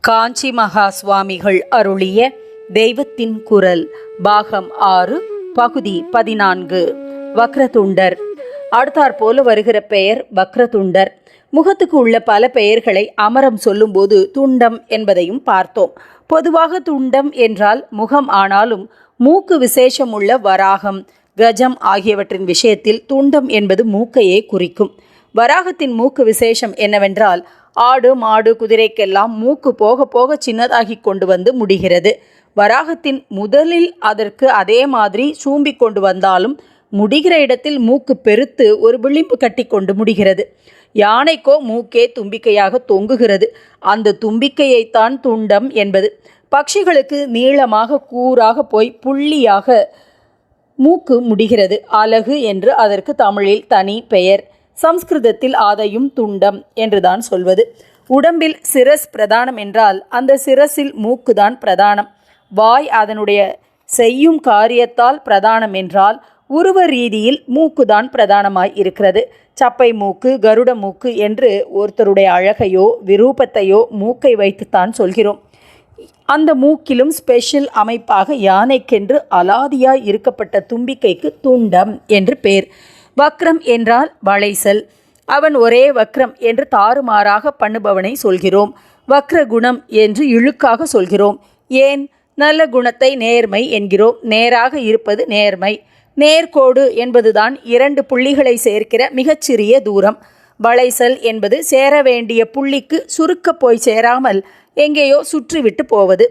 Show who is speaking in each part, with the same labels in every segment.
Speaker 1: காஞ்சி மகா சுவாமிகள் அருளிய தெய்வத்தின் குரல் பாகம் ஆறு பகுதி பதினான்கு. வக்ரதுண்டர். அடுத்தாற்போல வருகிற பெயர் வக்ரதுண்டர். முகத்துக்கு உள்ள பல பெயர்களை அமரம் சொல்லும்போது துண்டம் என்பதையும் பார்த்தோம். பொதுவாக துண்டம் என்றால் முகம் ஆனாலும் மூக்கு விசேஷம் உள்ள வராகம் கஜம் ஆகியவற்றின் விஷயத்தில் துண்டம் என்பது மூக்கையே குறிக்கும். வராகத்தின் மூக்கு விசேஷம் என்னவென்றால் ஆடு மாடு குதிரைக்கெல்லாம் மூக்கு போக போக சின்னதாகி கொண்டு வந்து முடிகிறது. வராகத்தின் முதலில் அதற்கு அதே மாதிரி சூம்பி கொண்டு வந்தாலும் முடிகிற இடத்தில் மூக்கு பெருத்து ஒரு விளிம்பு கட்டி கொண்டு முடிகிறது. யானைக்கோ மூக்கே தும்பிக்கையாக தொங்குகிறது. அந்த தும்பிக்கையைத்தான் துண்டம் என்பது. பட்சிகளுக்கு நீளமாக கூறாக போய் புள்ளியாக மூக்கு முடிகிறது. அலகு என்று அதற்கு தமிழில் தனி பெயர். சம்ஸ்கிருதத்தில் ஆதையும் துண்டம் என்றுதான் சொல்வது. உடம்பில் சிரஸ் பிரதானம் என்றால் அந்த சிரஸில் மூக்குதான் பிரதானம். வாய் அதனுடைய செய்யும் காரியத்தால் பிரதானம் என்றால் உருவ ரீதியில் மூக்குதான் பிரதானமாய் இருக்கிறது. சப்பை மூக்கு கருட மூக்கு என்று ஒருத்தருடைய அழகையோ விரூபத்தையோ மூக்கை வைத்துத்தான் சொல்கிறோம். அந்த மூக்கிலும் ஸ்பெஷல் அமைப்பாக யானைக்கென்று அலாதியாய் இருக்கப்பட்ட தும்பிக்கைக்கு துண்டம் என்று பேர். வக்ரம் என்றால் வளைசல். அவன் ஒரே வக்ரம் என்று தாறுமாறாக பண்ணுபவனை சொல்கிறோம். வக்ர குணம் என்று இழுக்காக சொல்கிறோம். ஏன்? நல்ல குணத்தை நேர்மை என்கிறோம். நேராக இருப்பது நேர்மை. நேர்கோடு என்பதுதான் இரண்டு புள்ளிகளை சேர்க்கிற மிகச்சிறிய தூரம். வளைசல் என்பது சேர வேண்டிய புள்ளிக்கு சுருக்க போய் சேராமல் எங்கேயோ சுற்றிவிட்டு போவது.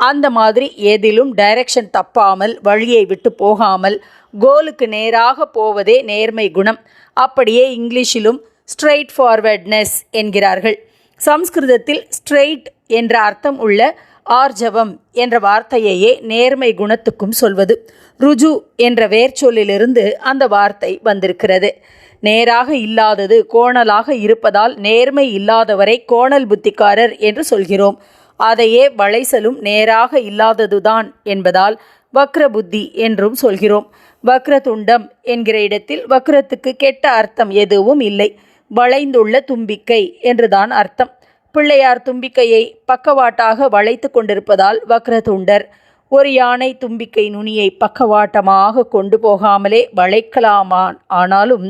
Speaker 1: அந்த மாதிரி ஏதிலும் டைரக்ஷன் தப்பாமல் வழியை விட்டு போகாமல் கோலுக்கு நேராக போவதே நேர்மை குணம். அப்படியே இங்கிலீஷிலும் ஸ்ட்ரெயிட் ஃபார்வர்ட்னஸ் என்கிறார்கள். சம்ஸ்கிருதத்தில் ஸ்ட்ரெயிட் என்ற அர்த்தம் உள்ள ஆர்ஜவம் என்ற வார்த்தையையே நேர்மை குணத்துக்கும் சொல்வது. ருஜு என்ற வேர்ச்சொல்லிலிருந்து அந்த வார்த்தை வந்திருக்கிறது. நேராக இல்லாதது கோணலாக இருப்பதால் நேர்மை இல்லாதவரை கோணல் புத்திக்காரர் என்று சொல்கிறோம். அதையே வளைசலும் நேராக இல்லாததுதான் என்பதால் வக்ர புத்தி என்றும் சொல்கிறோம். வக்ரதுண்டம் என்கிற இடத்தில் வக்ரத்துக்கு கெட்ட அர்த்தம் எதுவும் இல்லை. வளைந்துள்ள தும்பிக்கை என்றுதான் அர்த்தம். பிள்ளையார் தும்பிக்கையை பக்கவாட்டாக வளைத்து கொண்டிருப்பதால் வக்ரதுண்டர் ஒரு யானை தும்பிக்கை நுனியை பக்கவாட்டமாக கொண்டு போகாமலே வளைக்கலாமான் ஆனாலும்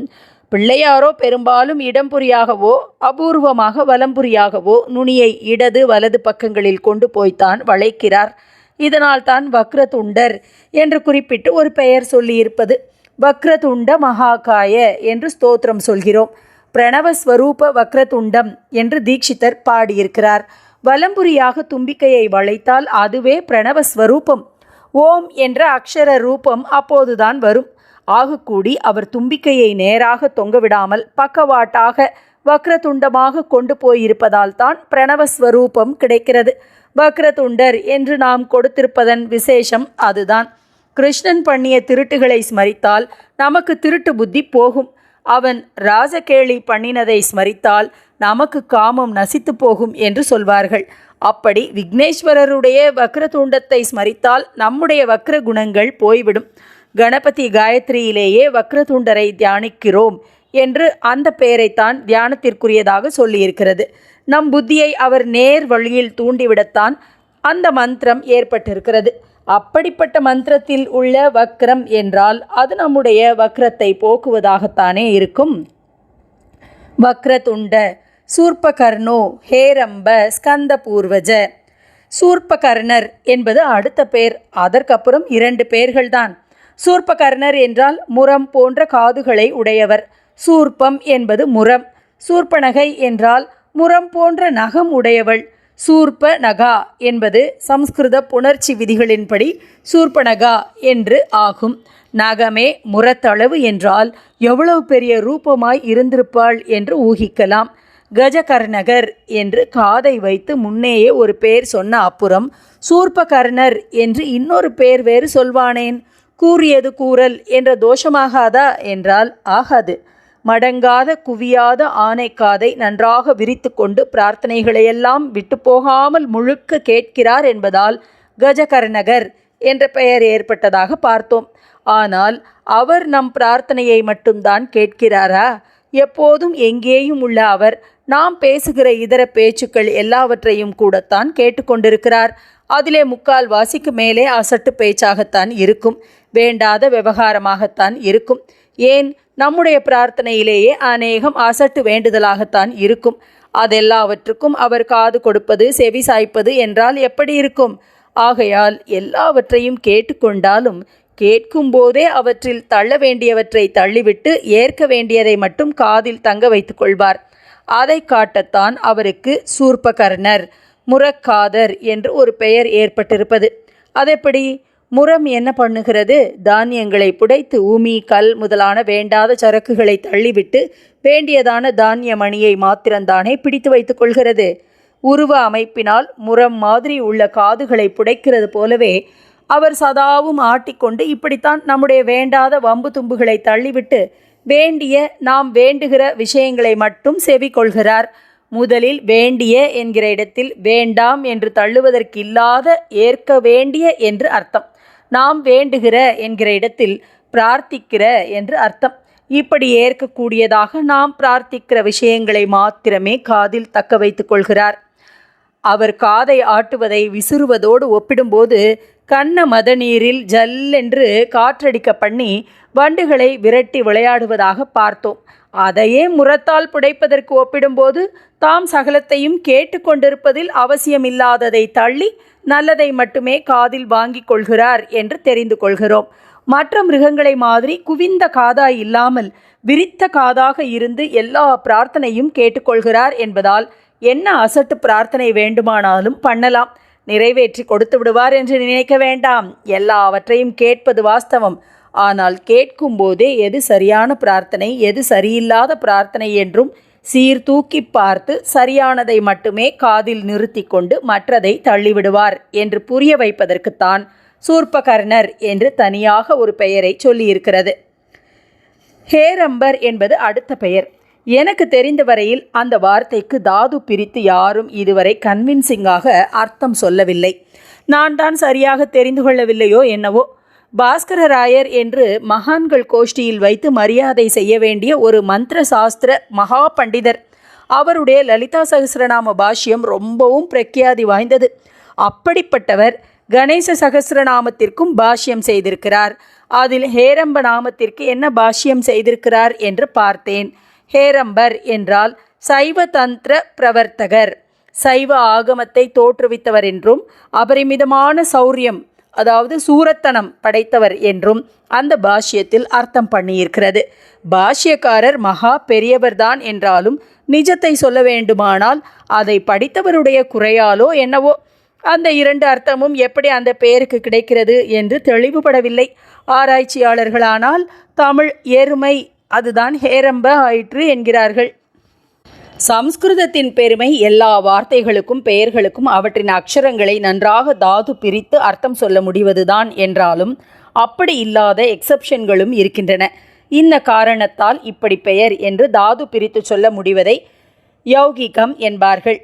Speaker 1: பிள்ளையாரோ பெரும்பாலும் இடம்புரியாகவோ அபூர்வமாக வலம்புரியாகவோ நுனியை இடது வலது பக்கங்களில் கொண்டு போய்த்தான் வளைக்கிறார். இதனால் தான் வக்ரதுண்டர் என்று குறிப்பிட்டு ஒரு பெயர் சொல்லியிருப்பது. வக்ரதுண்ட மகாகாய என்று ஸ்தோத்திரம் சொல்கிறோம். பிரணவஸ்வரூப வக்ரதுண்டம் என்று தீட்சிதர் பாடியிருக்கிறார். வலம்புரியாக தும்பிக்கையை வளைத்தால் அதுவே பிரணவஸ்வரூபம் ஓம் என்ற அக்ஷர ரூபம் அப்போதுதான் வரும். ஆகக்கூடி அவர் தும்பிக்கையை நேராக தொங்கவிடாமல் பக்கவாட்டாக வக்ரதுண்டமாக கொண்டு போயிருப்பதால் தான் பிரணவஸ்வரூபம் கிடைக்கிறது. வக்ரதுண்டர் என்று நாம் கொடுத்திருப்பதன் விசேஷம் அதுதான். கிருஷ்ணன் பண்ணிய திருட்டுகளை ஸ்மரித்தால் நமக்கு திருட்டு புத்தி போகும். அவன் ராஜகேளி பண்ணினதை ஸ்மரித்தால் நமக்கு காமம் நசித்து போகும் என்று சொல்வார்கள். அப்படி விக்னேஸ்வரருடைய வக்ரதுண்டத்தை ஸ்மரித்தால் நம்முடைய வக்ர குணங்கள் போய்விடும். கணபதி காயத்ரியிலேயே வக்ரதுண்டரை தியானிக்கிறோம் என்று அந்த பெயரைத்தான் தியானத்திற்குரியதாக சொல்லியிருக்கிறது. நம் புத்தியை அவர் நேர் வழியில் தூண்டிவிடத்தான் அந்த மந்திரம் ஏற்பட்டிருக்கிறது. அப்படிப்பட்ட மந்திரத்தில் உள்ள வக்ரம் என்றால் அது நம்முடைய வக்ரத்தை போக்குவதாகத்தானே இருக்கும். வக்ரதுண்ட சூர்பகர்ணோ ஹேரம்ப ஸ்கந்த பூர்வஜ சூர்பகர்ணர் என்பது அடுத்த பேர் அதற்கப்புறம் இரண்டு பேர்கள்தான். சூர்பகர்ணர் என்றால் முரம் போன்ற காதுகளை உடையவர். சூர்ப்பம் என்பது முரம். சூர்பனகை என்றால் முரம் போன்ற நகம் உடையவள் சூர்ப நகா என்பது சம்ஸ்கிருத புணர்ச்சி விதிகளின்படி சூர்பனகா என்று ஆகும். நகமே முரத்தளவு என்றால் எவ்வளவு பெரிய ரூபமாய் இருந்திருப்பாள் என்று ஊகிக்கலாம். கஜகர்ணகர் என்று காதை வைத்து முன்னேயே ஒரு பேர் சொன்ன அப்புறம் சூர்பகர்ணர் என்று இன்னொரு பேர் வேறு சொல்வானேன்? கூறியது கூறல் என்ற தோஷமாகாதா? என்றால் ஆகாது. மடங்காத குவியாத ஆனைக்காதை நன்றாக விரித்து கொண்டு பிரார்த்தனைகளையெல்லாம் விட்டு போகாமல் முழுக்க கேட்கிறார் என்பதால் கஜகர்ணகர் என்ற பெயர் ஏற்பட்டதாக பார்த்தோம். ஆனால் அவர் நம் பிரார்த்தனையை மட்டும்தான் கேட்கிறாரா? எப்போதும் எங்கேயும் உள்ள அவர் நாம் பேசுகிற இதர பேச்சுக்கள் எல்லாவற்றையும் கூடத்தான் கேட்டுக்கொண்டிருக்கிறார். அதிலே முக்கால் வாசிக்கு மேலே அசட்டு பேச்சாகத்தான் இருக்கும். வேண்டாத விவகாரமாகத்தான் இருக்கும். ஏன் நம்முடைய பிரார்த்தனையிலேயே அநேகம் அசட்டு வேண்டுதலாகத்தான் இருக்கும். அதெல்லாவற்றுக்கும் அவர் காது கொடுப்பது செவி சாய்ப்பது என்றால் எப்படி இருக்கும்? ஆகையால் எல்லாவற்றையும் கேட்டுக்கொண்டாலும் கேட்கும்போதே அவற்றில் தள்ள வேண்டியவற்றை தள்ளிவிட்டு ஏற்க வேண்டியதை மட்டும் காதில் தங்க வைத்து கொள்வார். அதை காட்டத்தான் அவருக்கு சூர்பகர்ணர் முரக்காதர் என்று ஒரு பெயர் ஏற்பட்டிருப்பது. அதெப்படி? முரம் என்ன பண்ணுகிறது? தானியங்களை புடைத்து ஊமி கல் முதலான வேண்டாத சரக்குகளை தள்ளிவிட்டு வேண்டியதான தானிய மணியை மாத்திரம்தானே பிடித்து வைத்துக் கொள்கிறது. உருவ அமைப்பினால் முரம் மாதிரி உள்ள காதுகளை புடைக்கிறது போலவே அவர் சதாவும் ஆட்டிக்கொண்டு இப்படித்தான் நம்முடைய வேண்டாத வம்பு தும்புகளை தள்ளிவிட்டு வேண்டிய நாம் வேண்டுகிற விஷயங்களை மட்டும் செவி கொள்கிறார் முதலில் வேண்டிய என்கிற இடத்தில் வேண்டாம் என்று தள்ளுவதற்கில்லாத ஏற்க வேண்டிய என்று அர்த்தம். நாம் வேண்டுகிற என்கிற இடத்தில் பிரார்த்திக்கிற என்று அர்த்தம். இப்படி ஏற்கக்கூடியதாக நாம் பிரார்த்திக்கிற விஷயங்களை மாத்திரமே காதில் தக்க வைத்து கொள்கிறார். அவர் காதை ஆட்டுவதை விசுறுவதோடு ஒப்பிடும்போது கண்ண மதநீரில் ஜல்லென்று காற்றடிக்க பண்ணி வண்டுகளை விரட்டி விளையாடுவதாக பார்த்தோம். அதையே முரத்தால் புடைப்பதற்கு ஒப்பிடும்போது தாம் சகலத்தையும் கேட்டுக்கொண்டிருப்பதில் அவசியமில்லாததை தள்ளி நல்லதை மட்டுமே காதில் வாங்கிக் கொள்கிறார் என்று தெரிந்து கொள்கிறோம். மற்ற மிருகங்களை மாதிரி குவிந்த காதாய் இல்லாமல் விரித்த காதாக இருந்து எல்லா பிரார்த்தனையும் கேட்டுக்கொள்கிறார் என்பதால் என்ன அசட்டு பிரார்த்தனை வேண்டுமானாலும் பண்ணலாம். நிறைவேற்றி கொடுத்து விடுவார் என்று நினைக்க வேண்டாம். எல்லாவற்றையும் கேட்பது வாஸ்தவம். ஆனால் கேட்கும் போதே எது சரியான பிரார்த்தனை எது சரியில்லாத பிரார்த்தனை என்றும் சீர்தூக்கி பார்த்து சரியானதை மட்டுமே காதில் நிறுத்தி கொண்டு மற்றதை தள்ளிவிடுவார் என்று புரிய வைப்பதற்குத்தான் சூர்பகர்ணர் என்று தனியாக ஒரு பெயரை சொல்லியிருக்கிறது. ஹேரம்பர் என்பது அடுத்த பெயர். எனக்கு தெரிந்த வரையில் அந்த வார்த்தைக்கு தாது பிரித்து யாரும் இதுவரை கன்வின்சிங்காக அர்த்தம் சொல்லவில்லை. நான் தான் சரியாக தெரிந்து கொள்ளவில்லையோ என்னவோ? பாஸ்கரராயர் என்று மகான்கள் கோஷ்டியில் வைத்து மரியாதை செய்ய வேண்டிய ஒரு மந்திர சாஸ்திர மகா பண்டிதர் அவருடைய லலிதா சகசிரநாம பாஷ்யம் ரொம்பவும் பிரக்யாதி வாய்ந்தது. அப்படிப்பட்டவர் கணேச சகசிரநாமத்திற்கும் பாஷ்யம் செய்திருக்கிறார். அதில் ஹேரம்ப நாமத்திற்கு என்ன பாஷ்யம் செய்திருக்கிறார் என்று பார்த்தேன். ஹேரம்பர் என்றால் சைவ தந்திர பிரவர்த்தகர். சைவ ஆகமத்தை தோற்றுவித்தவர் என்றும் அபரிமிதமான சௌரியம் அதாவது சூரத்தனம் படைத்தவர் என்றும் அந்த பாஷ்யத்தில் அர்த்தம் பண்ணியிருக்கிறது. பாஷ்யக்காரர் மகா பெரியவர்தான் என்றாலும் நிஜத்தை சொல்ல வேண்டுமானால் அதை படித்தவருடைய குறையாலோ என்னவோ அந்த இரண்டு அர்த்தமும் எப்படி அந்த பெயருக்கு கிடைக்கிறது என்று தெளிவுபடவில்லை. ஆராய்ச்சியாளர்களானால் தமிழ் எருமை அதுதான் ஹேரம்ப ஆயிற்று என்கிறார்கள். சம்ஸ்கிருதத்தின் பெருமை எல்லா வார்த்தைகளுக்கும் பெயர்களுக்கும் அவற்றின் அக்ஷரங்களை நன்றாக தாது பிரித்து அர்த்தம் சொல்ல முடிவதுதான் என்றாலும் அப்படி இல்லாத எக்ஸப்ஷன்களும் இருக்கின்றன. இந்த காரணத்தால் இப்படி பெயர் என்று தாது பிரித்து சொல்ல முடிவதை யௌகிகம் என்பார்கள்.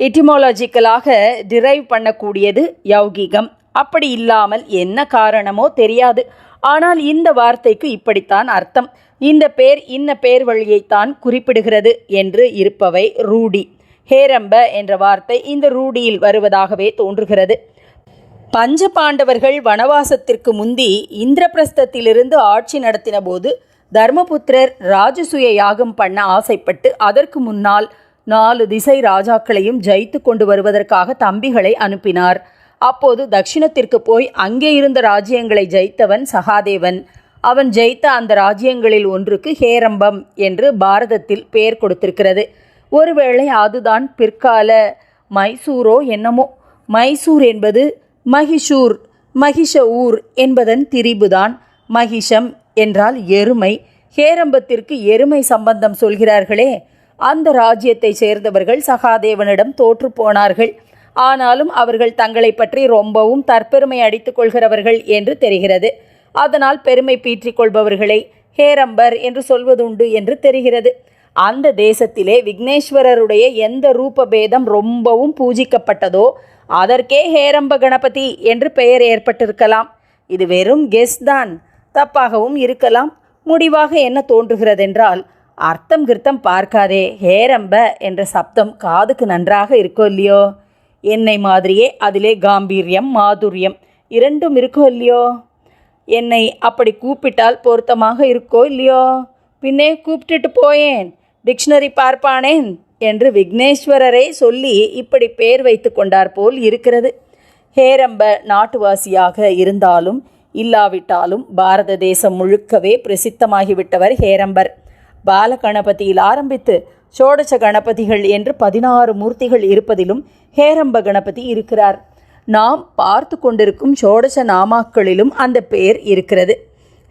Speaker 1: எட்டிமாலஜிக்கலாக டிரைவ் பண்ணக்கூடியது யௌகிகம். அப்படி இல்லாமல் என்ன காரணமோ தெரியாது. ஆனால் இந்த வார்த்தைக்கு இப்படித்தான் அர்த்தம். இந்த பேர் இன்ன பேர் வழியைத்தான் குறிப்பிடுகிறது என்று இருப்பவை ரூடி. ஹேரம்ப என்ற வார்த்தை இந்த ரூடியில் வருவதாகவே தோன்றுகிறது. பஞ்ச பாண்டவர்கள் வனவாசத்திற்கு முந்தி இந்திரபிரஸ்தத்திலிருந்து ஆட்சி நடத்தின போது தர்மபுத்திரர் ராஜசூய யாகம் பண்ண ஆசைப்பட்டு அதற்கு முன்னால் நாலு திசை ராஜாக்களையும் ஜெயித்து கொண்டு வருவதற்காக தம்பிகளை அனுப்பினார். அப்போது தட்சிணத்திற்கு போய் அங்கே இருந்த ராஜ்யங்களை ஜெயித்தவன் சகாதேவன். அவன் ஜெயித்த அந்த ராஜ்யங்களில் ஒன்றுக்கு ஹேரம்பம் என்று பாரதத்தில் பெயர் கொடுத்திருக்கிறது. ஒருவேளை அதுதான் பிற்கால மைசூரோ என்னமோ? மைசூர் என்பது மகிஷூர் மகிஷ ஊர் என்பதன் திரிபுதான். மகிஷம் என்றால் எருமை. ஹேரம்பத்திற்கு எருமை சம்பந்தம் சொல்கிறார்களே. அந்த ராஜ்யத்தை சேர்ந்தவர்கள் சகாதேவனிடம் தோற்று போனார்கள். ஆனாலும் அவர்கள் தங்களை பற்றி ரொம்பவும் தற்பெருமை அடித்துக் கொள்கிறவர்கள் என்று தெரிகிறது. அதனால் பெருமை பீற்றிக் கொள்பவர்களை ஹேரம்பர் என்று சொல்வதுண்டு என்று தெரிகிறது. அந்த தேசத்திலே விக்னேஸ்வரருடைய எந்த ரூப பேதம் ரொம்பவும் பூஜிக்கப்பட்டதோ அதற்கே ஹேரம்ப கணபதி என்று பெயர் ஏற்பட்டிருக்கலாம். இது வெறும் கெஸ் தான். தப்பாகவும் இருக்கலாம். முடிவாக என்ன தோன்றுகிறதென்றால் அர்த்தம் கிருத்தம் பார்க்காதே ஹேரம்ப என்ற சப்தம் காதுக்கு நன்றாக இருக்கோ இல்லையோ? என்னை மாதிரியே அதிலே காம்பீரியம் மாதுரியம் இரண்டும் இருக்கோ இல்லையோ? என்னை அப்படி கூப்பிட்டால் பொருத்தமாக இருக்கோ இல்லையோ? பின்னே கூப்பிட்டுட்டு போயேன் டிக்ஷனரி பார்ப்பானேன் என்று விக்னேஸ்வரரே சொல்லி இப்படி பேர் வைத்து கொண்டார் போல் இருக்கிறது. ஹேரம்ப நாட்டுவாசியாக இருந்தாலும் இல்லாவிட்டாலும் பாரத தேசம் முழுக்கவே பிரசித்தமாகிவிட்டவர் ஹேரம்பர். பாலகணபதியில் ஆரம்பித்து சோடச கணபதிகள் என்று பதினாறு மூர்த்திகள் இருப்பதிலும் ஹேரம்ப கணபதி இருக்கிறார். நாம் பார்த்து கொண்டிருக்கும் சோடச நாமாக்களிலும் அந்த பெயர் இருக்கிறது.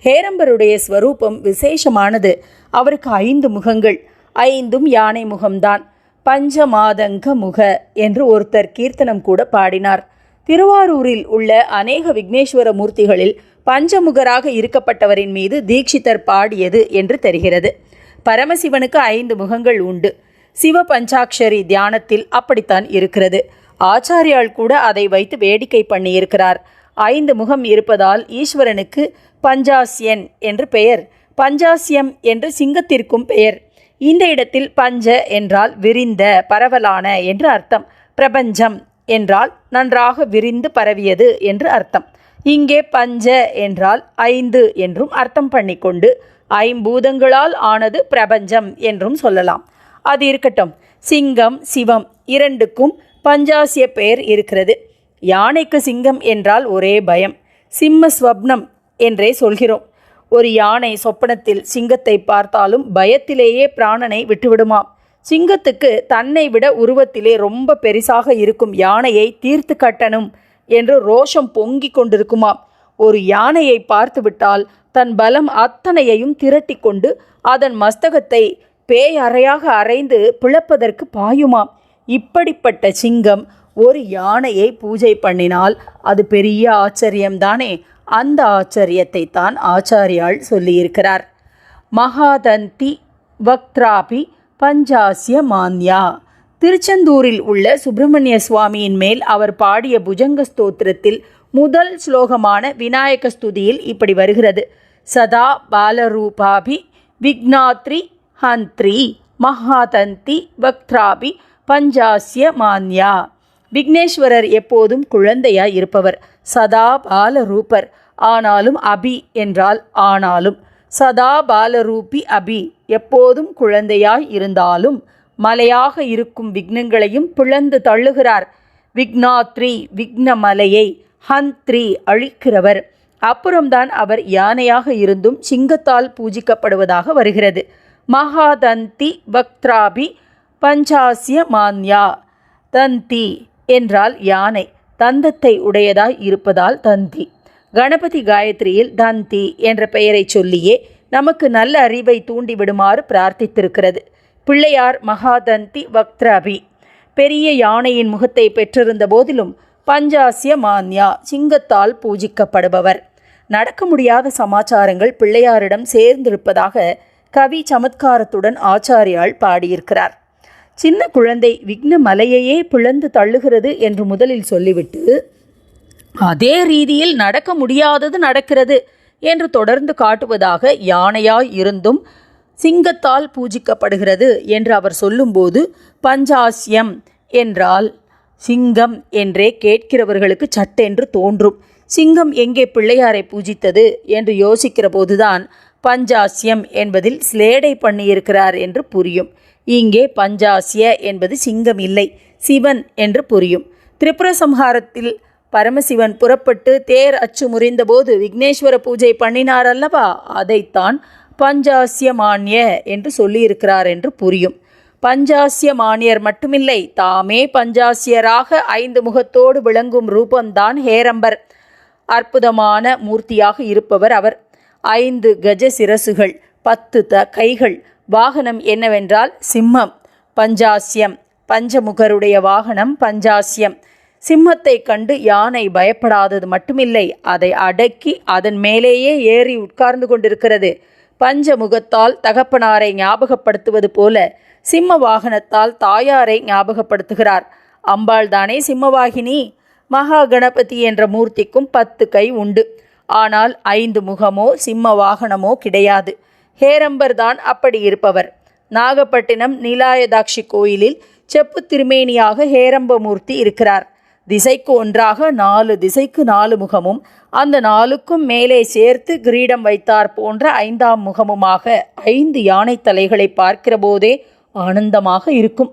Speaker 1: ஹேரம்பருடைய ஸ்வரூபம் விசேஷமானது. அவருக்கு ஐந்து முகங்கள். ஐந்தும் யானை முகம்தான். பஞ்சமாதங்க முக என்று ஒருத்தர் கீர்த்தனம் கூட பாடினார். திருவாரூரில் உள்ள அநேக விக்னேஸ்வர மூர்த்திகளில் பஞ்சமுகராக இருக்கப்பட்டவரின் மீது தீட்சிதர் பாடியது என்று தெரிகிறது. பரமசிவனுக்கு ஐந்து முகங்கள் உண்டு. சிவ பஞ்சாட்சரி தியானத்தில் அப்படித்தான் இருக்கிறது. ஆச்சாரியால் கூட அதை வைத்து வேடிக்கை பண்ணியிருக்கிறார். ஐந்து முகம் இருப்பதால் ஈஸ்வரனுக்கு பஞ்சாசியன் என்று பெயர். பஞ்சாசியம் என்று சிங்கத்திற்கும் பெயர். இந்த இடத்தில் பஞ்ச என்றால் விரிந்த பரவலான என்று அர்த்தம். பிரபஞ்சம் என்றால் நன்றாக விரிந்து பரவியது என்று அர்த்தம். இங்கே பஞ்ச என்றால் ஐந்து என்றும் அர்த்தம் பண்ணிக்கொண்டு ஐம்பூதங்களால் ஆனது பிரபஞ்சம் என்றும் சொல்லலாம். அது இருக்கட்டும். சிங்கம் சிவம் இரண்டுக்கும் பஞ்சாசிய பெயர் இருக்கிறது. யானைக்கு சிங்கம் என்றால் ஒரே பயம். சிம்ம ஸ்வப்னம் என்றே சொல்கிறோம். ஒரு யானை சொப்பனத்தில் சிங்கத்தை பார்த்தாலும் பயத்திலேயே பிராணனை விட்டுவிடுமாம். சிங்கத்துக்கு தன்னை விட உருவத்திலே ரொம்ப பெரிசாக இருக்கும் யானையை தீர்த்து கட்டணும் என்று ரோஷம் பொங்கிக் கொண்டிருக்குமாம். ஒரு யானையை பார்த்துவிட்டால் தன் பலம் அத்தனையையும் திரட்டி கொண்டு அதன் மஸ்தகத்தை பேய் அறையாக அரைந்து பிளப்பதற்கு பாயுமாம். இப்படிப்பட்ட சிங்கம் ஒரு யானையை பூஜை பண்ணினால் அது பெரிய ஆச்சரியம்தானே. அந்த ஆச்சரியத்தை தான் ஆச்சாரியால் சொல்லியிருக்கிறார். மகாதந்தி வக்த்ராபி பஞ்சாசிய மான்யா. திருச்செந்தூரில் உள்ள சுப்பிரமணிய சுவாமியின் மேல் அவர் பாடிய புஜங்க ஸ்தோத்திரத்தில் முதல் ஸ்லோகமான விநாயக ஸ்துதியில் இப்படி வருகிறது. சதா பாலரூபாபி விக்னாத்ரி ஹந்த்ரி மகாதந்தி பக்திராபி பஞ்சாசிய மான்யா. விக்னேஸ்வரர் எப்போதும் குழந்தையாய் இருப்பவர். சதா பாலரூபர். ஆனாலும் அபி என்றால் ஆனாலும். சதா பாலரூபி அபி. எப்போதும் குழந்தையாய் இருந்தாலும் மலையாக இருக்கும் விக்னங்களையும் பிளந்து தள்ளுகிறார். விக்னாத்ரி விக்னமலையை ஹந்த்ரி அழிக்கிறவர். அப்புறம்தான் அவர் யானையாக இருந்தும் சிங்கத்தால் பூஜிக்கப்படுவதாக வருகிறது. மகாதந்தி பக்த்ராபி பஞ்சாசிய மான்யா. தந்தி என்றால் யானை. தந்தத்தை உடையதாய் இருப்பதால் தந்தி. கணபதி காயத்ரியில் தந்தி என்ற பெயரை சொல்லியே நமக்கு நல்ல அறிவை தூண்டிவிடுமாறு பிரார்த்தித்திருக்கிறது. பிள்ளையார் மகாதந்தி வக்த்ராபி. பெரிய யானையின் முகத்தை பெற்றிருந்த போதிலும் பஞ்சாசிய மான்யா சிங்கத்தால் பூஜிக்கப்படுபவர். நடக்க முடியாத சமாச்சாரங்கள் பிள்ளையாரிடம் சேர்ந்திருப்பதாக கவி சமத்காரத்துடன் ஆச்சாரியால் பாடியிருக்கிறார். சின்ன குழந்தை விக்ன மலையையே பிளந்து தள்ளுகிறது என்று முதலில் சொல்லிவிட்டு அதே ரீதியில் நடக்க முடியாதது நடக்கிறது என்று தொடர்ந்து காட்டுவதாக யானையாய் இருந்தும் சிங்கத்தால் பூஜிக்கப்படுகிறது என்று அவர் சொல்லும்போது பஞ்சாசியம் என்றால் சிங்கம் என்றே கேட்கிறவர்களுக்கு சட்டென்று தோன்றும். சிங்கம் எங்கே பிள்ளையாரை பூஜித்தது என்று யோசிக்கிற போதுதான் பஞ்சாசியம் என்பதில் ஸ்லேடை பண்ணியிருக்கிறார் என்று புரியும். இங்கே பஞ்சாசிய என்பது சிங்கம் இல்லை சிவன் என்று புரியும். திரிபுர சம்ஹாரத்தில் பரமசிவன் புறப்பட்டு தேர் அச்சு முறிந்தபோது விக்னேஸ்வர பூஜை பண்ணினார் அல்லவா அதைத்தான் பஞ்சாசியமானிய என்று சொல்லியிருக்கிறார் என்று புரியும். பஞ்சாசியமானியர் மட்டுமில்லை தாமே பஞ்சாசியராக ஐந்து முகத்தோடு விளங்கும் ரூபம்தான் ஹேரம்பர். அற்புதமான மூர்த்தியாக இருப்பவர் அவர். ஐந்து கஜ சிரசுகள் பத்து த கைகள். வாகனம் என்னவென்றால் சிம்மம். பஞ்சாசியம் பஞ்சமுகருடைய வாகனம் பஞ்சாசியம். சிம்மத்தை கண்டு யானை பயப்படாதது மட்டுமில்லை அதை அடக்கி அதன் மேலேயே ஏறி உட்கார்ந்து கொண்டிருக்கிறது. பஞ்சமுகத்தால் தகப்பனாரை ஞாபகப்படுத்துவது போல சிம்ம வாகனத்தால் தாயாரை ஞாபகப்படுத்துகிறார். அம்பாள் தானே சிம்மவாகினி? மகா கணபதி என்ற மூர்த்திக்கும் பத்து கை உண்டு. ஆனால் ஐந்து முகமோ சிம்ம வாகனமோ கிடையாது. ஹேரம்பர் தான் அப்படி இருப்பவர். நாகப்பட்டினம் நீலாயதாட்சி கோயிலில் செப்பு திருமேனியாக ஹேரம்பமூர்த்தி இருக்கிறார். திசைக்கு ஒன்றாக நாலு திசைக்கு நாலு முகமும் அந்த நாலுக்கும் மேலே சேர்த்து கிரீடம் வைத்தார் போன்ற ஐந்தாம் முகமுமாக ஐந்து யானை தலைகளை பார்க்கிறபோதே ஆனந்தமாக இருக்கும்.